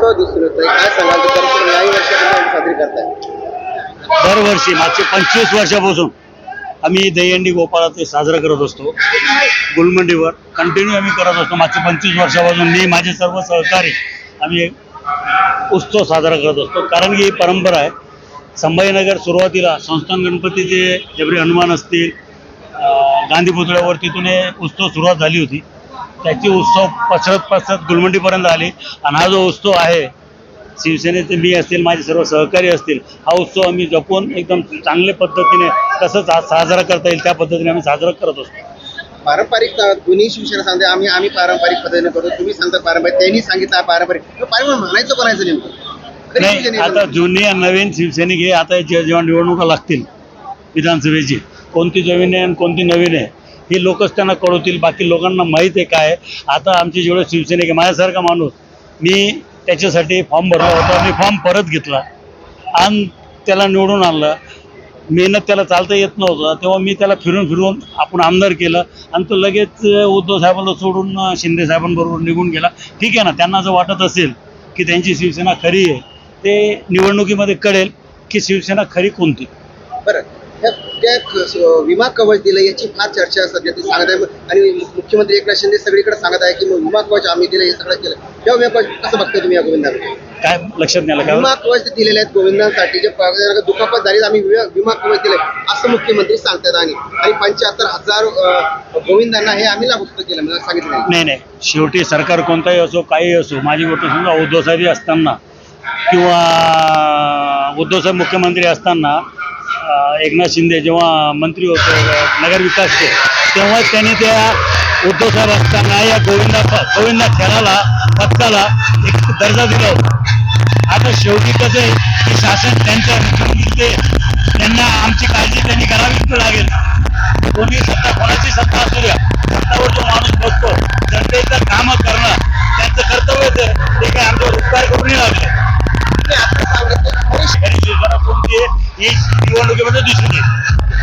उत्सव दिसून येतोय काय सांगाल तर याही वर्षापासून साजरी करताय. दरवर्षी मागचे पंचवीस वर्षापासून आम्ही दहीहंडी गोपाळाचे साजरं करत असतो. गुलमंडीवर कंटिन्यू आम्ही करत असतो. मागचे पंचवीस वर्षापासून मी माझे सर्व सहकारी आम्ही उत्सव साजरा करत असतो. कारण की ही परंपरा आहे. संभाजीनगर सुरुवातीला संस्थान गणपतीचे जबरी हनुमान असतील गांधी पुतळ्यावर तिथून हे उत्सव सुरुवात झाली होती. त्याची उत्सव पसरत पसरत गुलमंडीपर्यंत आली. आणि हा जो उत्सव आहे शिवसेनेचे मी असतील माझे सर्व सहकारी असतील हा उत्सव आम्ही जपून एकदम चांगल्या पद्धतीने सा साजरा करता येईल त्या पद्धतीने आम्ही साजरा करत असतो. पारंपरिक दोन्ही शिवसेना सांगते आम्ही आम्ही पारंपरिक पद्धतीने करतो. तुम्ही सांगता पारंपरिक त्यांनी सांगितलं पारंपरिक. पारंपरिक म्हणायचं कोणायचं नेमकं? नाही आता आहे. जुनी आणि नवीन शिवसैनिक हे आता जेव्हा निवडणुका लागतील विधानसभेची कोणती जुनी आहे आणि कोणती नवीन आहे हे लोकच त्यांना कळवतील बाकी लोकांना माहीत आहे काय आता आमचे जेवढे शिवसैनिक आहे माझ्यासारखा माणूस मी त्याच्यासाठी फॉर्म भरला होता मी फॉर्म परत घेतला. आणि त्याला निवडून आणलं. मेहनत त्याला चालता येत नव्हतं. तेव्हा मी त्याला फिरून फिरून आपण आमदार केलं. आणि तो लगेच उद्धव साहेबांना सोडून शिंदे साहेबांबरोबर निघून गेला. ठीक आहे ना त्यांना जर वाटत असेल की त्यांची शिवसेना खरी आहे ते निवडणुकीमध्ये कळेल की शिवसेना खरी कोणती. बरं. त्या विमा कवच दिलं याची फार चर्चा सध्या ती सांगत आहे. आणि मुख्यमंत्री एकनाथ शिंदे सगळीकडे सांगत आहे की मग विमा कवच आम्ही दिलं हे सगळं केलं तेव्हा विमा कवच कसं बघताय तुम्ही या गोविंदाकडे? काय लक्षात नाही आलं विमा कवच दिलेले आहेत गोविंदांसाठी जे दुखापत झाली आम्ही विमा कवच दिले असं मुख्यमंत्री सांगतात आणि आणि पंच्याहत्तर हजार गोविंदांना हे आम्ही लागू केलं मला सांगितलं नाही. नाही शेवटी सरकार कोणताही असो काही असो माझी गोष्ट समजा उद्धव साहेब असताना किंवा उद्धव साहेब मुख्यमंत्री असताना एकनाथ शिंदे जेव्हा मंत्री होते नगरविकासचे तेव्हा त्यांनी त्या उद्धव साहेब असताना या गोविंदा गोविंदा खेळाला पथकाला एक दर्जा दिला होता. आता शेवटी कसं आहे की शासन त्यांच्या मुख्यमंत्री त्यांना आमची काळजी त्यांनी करावीच लागेल. कोणी सत्ता कोणाची सत्ता असू द्या. आणि आता सांगितलं खरी